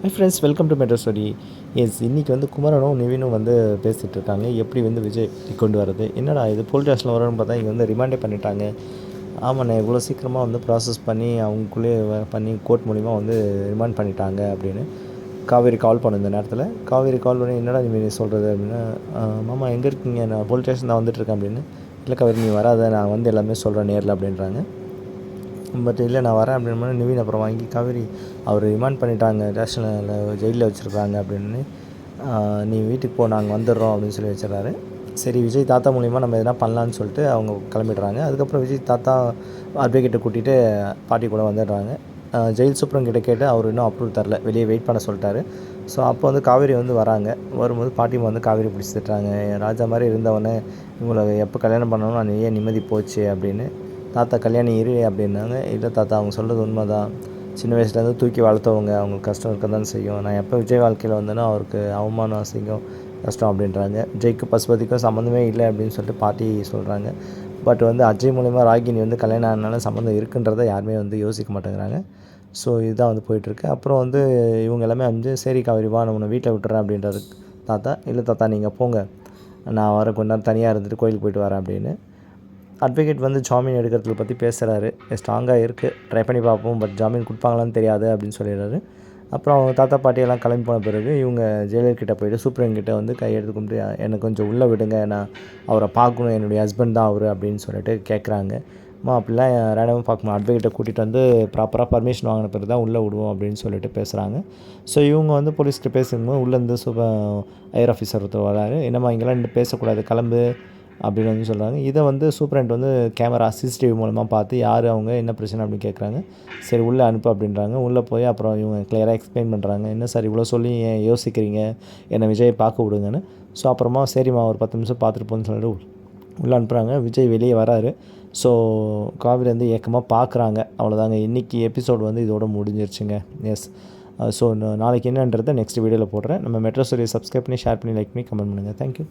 Hi friends welcome to metro stories இன்றைக்கி வந்து குமரனும் நிவினும் வந்து பேசிகிட்டு இருக்காங்க எப்படி வந்து விஜய் கொண்டு வரது என்னடா இது போலீஸ் ஸ்டேஷனில் வரணும்னு பார்த்தா இங்கே வந்து ரிமாண்டே பண்ணிட்டாங்க. ஆமாண்ணே இவ்வளோ சீக்கிரமாக வந்து ப்ராசஸ் பண்ணி அவங்களுக்குள்ளே பண்ணி கோர்ட் மூலிமா வந்து ரிமாண்ட் பண்ணிட்டாங்க அப்படின்னு காவேரி கால் பண்ண இந்த நேரத்தில். காவேரி கால் பண்ணி என்னடா நீ சொல்கிறது அப்படின்னா மாமா எங்கே இருக்கீங்க? நான் போலீஸ் ஸ்டேஷன் தான் வந்துட்டுருக்கேன் அப்படின்னு இல்லை காவேரி நீ வராத நான் வந்து எல்லாமே சொல்கிறேன் நேரில் அப்படின்றாங்க. பட் இல்லை நான் வரேன் அப்படின்னு நிவின் அப்புறம் வாங்கி காவேரி அவர் ரிமாண்ட் பண்ணிட்டாங்க. ரேஷனில் ஜெயிலில் வச்சுருக்காங்க அப்படின்னு. நீ வீட்டுக்கு போ நாங்கள் வந்துடுறோம் அப்படின்னு சொல்லி வச்சிடறாரு. சரி விஜய் தாத்தா மூலிமா நம்ம எதனா பண்ணலான்னு சொல்லிட்டு அவங்க கிளம்பிடுறாங்க. அதுக்கப்புறம் விஜய் தாத்தா அட்வொகேட்டை கூட்டிகிட்டு பாட்டி கூட வந்துடுறாங்க. ஜெயில் சூப்பரம் கிட்ட கேட்டு அவர் இன்னும் அப்ரூவல் தரல. வெளியே வெயிட் பண்ண சொல்லிட்டாரு. ஸோ அப்போ வந்து காவேரி வந்து வராங்க. வரும்போது பாட்டிமா வந்து காவேரி பிடிச்சி திட்டுறாங்க ராஜா மாதிரி இருந்தவொடனே இவங்களை எப்போ கல்யாணம் பண்ணணும் நான் ஏன் நிம்மதி போச்சு அப்படின்னு. தாத்தா கல்யாணம் இரு அப்படின்னாங்க. இல்லை தாத்தா அவங்க சொல்கிறது உண்மை தான் சின்ன வயசுலேருந்து தூக்கி வளர்த்தவங்க அவங்களுக்கு கஷ்டம் இருக்க தான் செய்யும். நான் எப்போ விஜய் வாழ்க்கையில் வந்தேனோ அவருக்கு அவமானம் அசிங்கம் கஷ்டம் அப்படின்றாங்க. ஜெய்க்கு பசுபதிக்கும் சம்மந்தமே இல்லை அப்படின்னு சொல்லிட்டு பாட்டி சொல்கிறாங்க பட் வந்து அஜய் மூலிமா ராகினி வந்து கல்யாணம் ஆனாலும் சம்மந்தம் இருக்குன்றதை யாருமே வந்து யோசிக்க மாட்டேங்கிறாங்க. ஸோ இதுதான் வந்து போயிட்டுருக்கு. அப்புறம் வந்து இவங்க எல்லாமே வந்து சரி காவிரி வா நான் உன்னை வீட்டில் விட்டுறேன் அப்படின்றது தாத்தா. இல்லை தாத்தா நீங்கள் போங்க. நான் வர கொஞ்ச நேரம் தனியாக இருந்துட்டு கோயிலுக்கு போயிட்டு வரேன் அப்படின்னு. அட்வொகேட் வந்து ஜாமீன் எடுக்கிறதுல பற்றி பேசுகிறாரு ஸ்ட்ராங்காக இருக்குது ட்ரை பண்ணி பார்ப்போம். பட் ஜாமீன் கொடுப்பாங்களான்னு தெரியாது அப்படின்னு சொல்லிடுறாரு. அப்புறம் அவங்க தாத்தா பாட்டியெல்லாம் கிளம்பி போன பிறகு இவங்க ஜெயலலிதா போயிட்டு சூப்பரன் கிட்டே வந்து கையெடுத்து கும்பிட்டு எனக்கு கொஞ்சம் உள்ளே விடுங்க. நான் அவரை பார்க்கணும். என்னுடைய ஹஸ்பண்ட் தான் அவர். அப்படின்னு சொல்லிட்டு கேட்குறாங்க அம்மா அப்படிலாம் ரேண்டமாக பார்க்கணும். அட்வொகேட்டை கூட்டிகிட்டு வந்து ப்ராப்பராக பர்மிஷன் வாங்கின பிறகு தான் உள்ளே விடுவோம். அப்படின்னு சொல்லிட்டு பேசுகிறாங்க ஸோ இவங்க வந்து போலீஸ்கிட்ட பேசும்போது உள்ளேருந்து சூப்பர் ஐயர் ஆஃபீஸர் ஒருத்தர் வராரு. என்னம்மா இங்கெல்லாம் பேசக்கூடாது. கிளம்பு. அப்படின்னு வந்து சொல்கிறாங்க இதை வந்து சூப்பரண்ட் வந்து கேமரா சிசிடிவி மூலமாக பார்த்து யார் அவங்க என்ன பிரச்சனை அப்படின்னு கேட்குறாங்க சரி உள்ளே அனுப்பு அப்படின்றாங்க. உள்ளே போய் அப்புறம் இவங்க கிளியராக எக்ஸ்பிளைன் பண்ணுறாங்க என்ன சார் இவ்வளோ சொல்லி ஏன் யோசிக்கிறீங்க? என்னை விஜய் பார்க்க விடுங்கன்னு. ஸோ அப்புறமா சரிம்மா ஒரு பத்து நிமிஷம் பார்த்துட்டு போன்னு சொல்லிட்டு உள்ளே அனுப்புகிறாங்க விஜய் வெளியே வராரு. ஸோ காவிரி வந்து ஏக்கமாக பார்க்குறாங்க அவ்வளோதாங்க இன்றைக்கி எபிசோடு வந்து இதோட முடிஞ்சிருச்சுங்க. எஸ் ஸோ நாளைக்கு என்னன்றதை நெக்ஸ்ட் வீடியோவில் போடுறேன். நம்ம மெட்ரோ ஸ்டோரியை சப்ஸ்கிரைப் பண்ணி ஷேர் பண்ணி லைக் பண்ணி கமெண்ட் பண்ணுங்கள் தேங்க்யூ